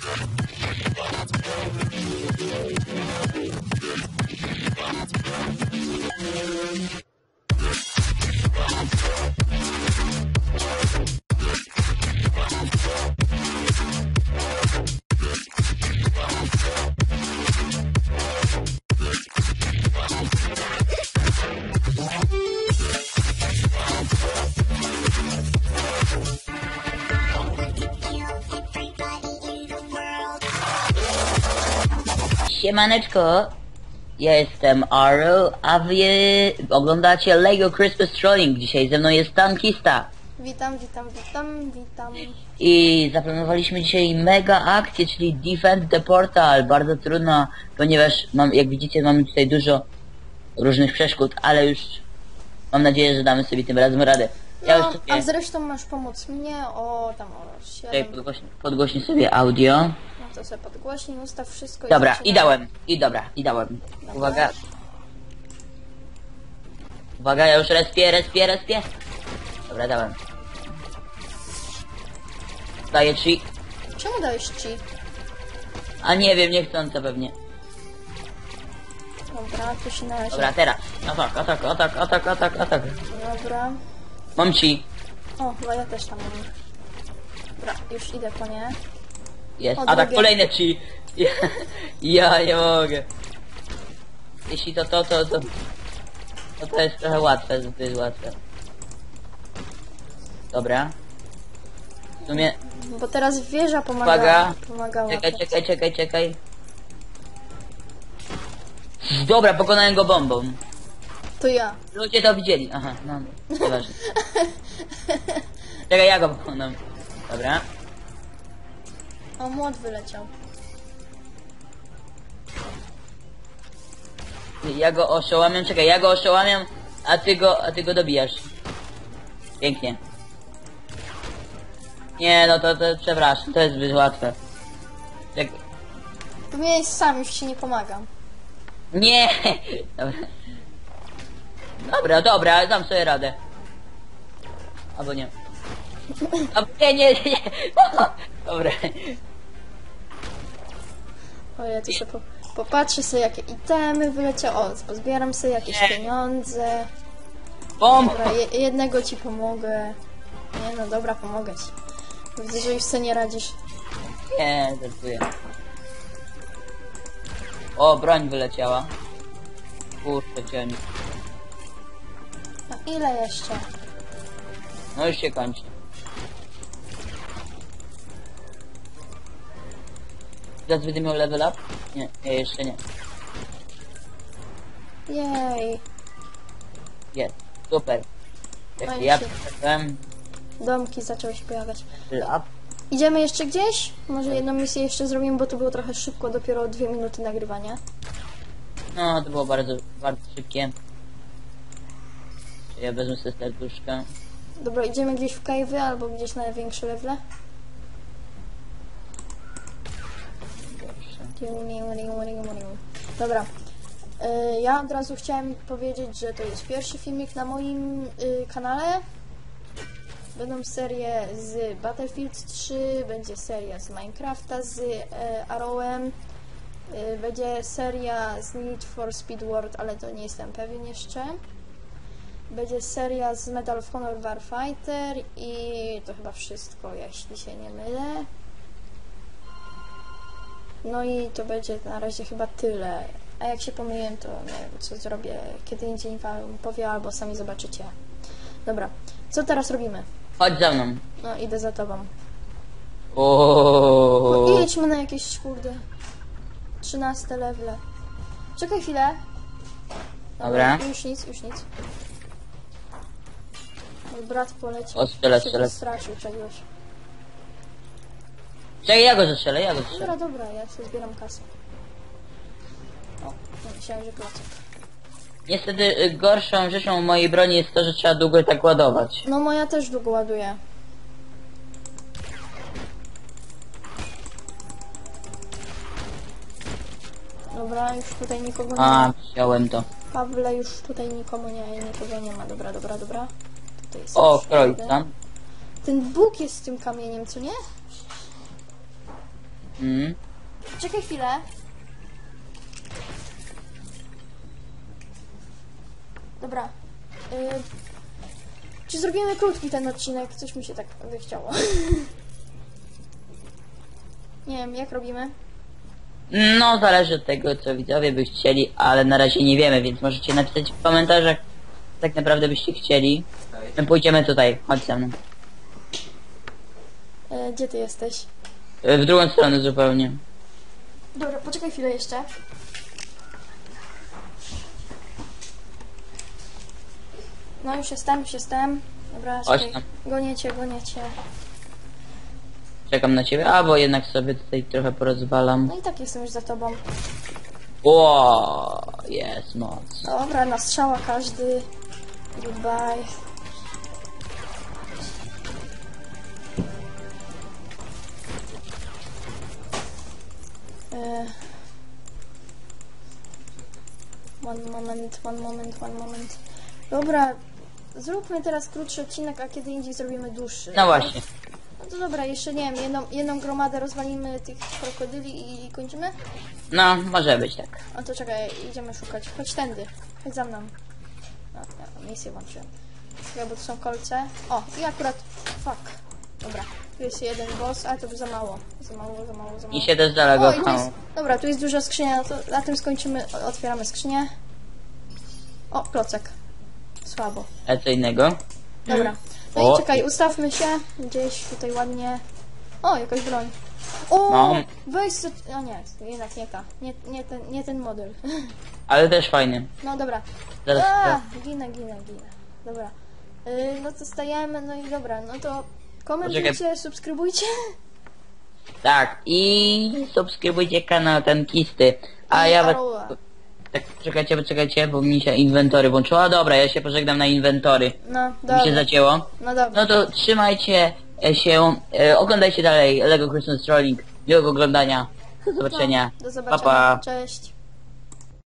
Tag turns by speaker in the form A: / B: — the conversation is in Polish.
A: Thank you. Siemaneczko, ja jestem Aro, a wy oglądacie Lego Christmas Trolling. Dzisiaj ze mną jest tankista.
B: Witam, witam, witam, witam.
A: I zaplanowaliśmy dzisiaj mega akcję, czyli Defend the Portal. Bardzo trudno, ponieważ mam, jak widzicie mamy tutaj dużo różnych przeszkód, ale już mam nadzieję, że damy sobie tym razem radę. Ja
B: No,
A: już sobie
B: a zresztą masz pomóc mnie o tam o
A: tutaj
B: 7.
A: podgłośnię, podgłośnię sobie audio.
B: No to sobie podgłośnij, ustaw wszystko
A: Dobra,
B: zaczynamy.
A: i dałem, i dobra, i dałem. Uwaga. Uwaga, ja już respię, respię, respię. Dobra, dałem. Daję ci.
B: Czemu dałeś ci?
A: A nie wiem, niechcąco pewnie.
B: Dobra, tu się na razie.
A: Dobra, teraz. Atak, atak, atak, atak, atak, atak.
B: Dobra.
A: Mam ci.
B: O, chyba ja też tam mam. Dobra, już idę po nie.
A: Jest.
B: O,
A: Atak
B: drugie.
A: kolejny ci. Ja, ja nie mogę. Jeśli to to, to to... To to jest trochę łatwe, to jest łatwe. Dobra. W sumie...
B: Bo teraz wieża pomaga.
A: Uwaga.
B: Pomagała.
A: Czekaj, czekaj, czekaj, czekaj. Dobra, pokonałem go bombą.
B: To ja.
A: Ludzie to widzieli. Aha, no, nieważne. Czekaj, ja go pokonam. Dobra.
B: O, młot wyleciał.
A: Ja go oszołamiam, czekaj, ja go oszołamiam, a ty go, a ty go dobijasz. Pięknie. Nie, no to, to przepraszam, to jest zbyt łatwe. Czekaj.
B: Powinieneś sam, już ci nie pomagam.
A: Nie! Dobra. Dobra, dobra, dam sobie radę. Albo nie. A, nie, nie, nie. Dobra.
B: O, ja tu sobie po, popatrzę sobie, jakie itemy wyleciały. O, pozbieram sobie jakieś
A: Nie.
B: pieniądze.
A: Bom!
B: Dobra, je, jednego ci pomogę. Nie no, dobra, pomogę ci. Widzę, że już sobie nie radzisz.
A: Nie, żartuję. O, broń wyleciała. Kurczę, cień.
B: Ile jeszcze?
A: No już się kończy. Teraz będę miał level up? Nie, nie, jeszcze nie.
B: Jej.
A: Jest. Super. Jak ja
B: się-
A: przyszedłem,
B: Domki zaczęły się pojawiać.
A: level up.
B: Idziemy jeszcze gdzieś? Może jedną misję jeszcze zrobimy, bo to było trochę szybko, dopiero dwie minuty nagrywania.
A: No, to było bardzo, bardzo szybkie. Ja wezmę sobie serduszkę.
B: Dobra, idziemy gdzieś w cave'y albo gdzieś na większe levele.
A: Proszę.
B: Dobra. Y, Ja od razu chciałem powiedzieć, że to jest pierwszy filmik na moim y, kanale. Będą serie z Battlefield 3, będzie seria z Minecrafta z y, Arrowem, y, będzie seria z Need for Speed World, ale to nie jestem pewien jeszcze. Będzie seria z Medal of Honor Warfighter i to chyba wszystko, jeśli się nie mylę. No i to będzie na razie chyba tyle. A jak się pomyję, to nie wiem, co zrobię. Kiedy indziej wam powiem, albo sami zobaczycie. Dobra, co teraz robimy?
A: Chodź za mną.
B: No, idę za tobą.
A: O.
B: No, idźmy na jakieś, kurde, 13 levele. Czekaj chwilę.
A: Dobra.
B: Już nic, już nic. Mój brat poleciał.
A: O, strzelę,
B: się
A: strzelę.
B: Straszył czegoś.
A: Czekaj, ja go zastrzelę, ja go zastrzelę.
B: Dobra, dobra, ja sobie zbieram kasę. O, no, myślałem, że klocek.
A: Niestety y, gorszą rzeczą mojej broni jest to, że trzeba długo tak ładować.
B: No moja też długo ładuje. Dobra, już tutaj nikogo nie
A: A,
B: ma.
A: wziąłem to.
B: Pawle, już tutaj nikomu nie, nikogo nie ma. Dobra, dobra, dobra. Tutaj jest
A: O, krojca.
B: Ten Bóg jest z tym kamieniem, co nie?
A: Mm.
B: Czekaj chwilę. Dobra. Y, czy zrobimy krótki ten odcinek? Coś mi się tak chciało. Nie wiem, jak robimy?
A: No, zależy od tego, co widzowie by chcieli, ale na razie nie wiemy, więc możecie napisać w komentarzach, tak naprawdę byście chcieli. My pójdziemy tutaj, chodź ze mną.
B: Y, gdzie ty jesteś?
A: Y, W drugą stronę zupełnie.
B: Dobra, poczekaj chwilę jeszcze. No już jestem, już jestem. Dobra,
A: Chodź
B: czekaj.
A: tam.
B: Gonię cię, gonię cię.
A: Czekam na ciebie, albo jednak sobie tutaj trochę porozwalam.
B: No i tak jestem już za tobą.
A: Ło, jest moc.
B: Dobra, na strzała każdy. Goodbye. E, One moment, one moment, one moment. Dobra, zróbmy teraz krótszy odcinek, a kiedy indziej zrobimy dłuższy.
A: No właśnie.
B: No to dobra, jeszcze nie wiem, jedną, jedną gromadę rozwalimy tych krokodyli i kończymy?
A: No, może być tak.
B: A to czekaj, idziemy szukać. Chodź tędy, chodź za mną. No, misję włączyłem. Czekaj, bo tu są kolce. O, i akurat... Fuck. Dobra, tu jest jeden boss, ale to już za mało. Za mało, za mało, za mało.
A: I się też
B: O,
A: daleko
B: i tu jest... Dobra, tu jest duża skrzynia, no to na tym skończymy. O, Otwieramy skrzynię. O, klocek. Słabo.
A: Ale co innego?
B: Dobra. No
A: O.
B: i czekaj, ustawmy się gdzieś tutaj ładnie. O, jakaś broń. O,
A: No.
B: weź co... O nie, jednak nie ta. Nie, nie, ten, nie ten model.
A: Ale też fajny.
B: No dobra.
A: Zaraz,
B: A,
A: zaraz.
B: ginę, ginę, ginę. Dobra. Yy, no to stajemy, no i dobra, no to komentujcie, subskrybujcie.
A: Tak, i subskrybujcie kanał Tankisty. A
B: I
A: ja was...
B: Aroła.
A: Tak, czekajcie, poczekajcie, bo mi się inwentory włączyło. A dobra, ja się pożegnam na inwentory.
B: No,
A: Mi się
B: dobra.
A: zacięło.
B: No dobra.
A: No to trzymajcie się, e, oglądajcie dalej Lego Christmas Trolling. Miłego oglądania. Do zobaczenia.
B: Do zobaczenia.
A: Pa, pa.
B: Cześć.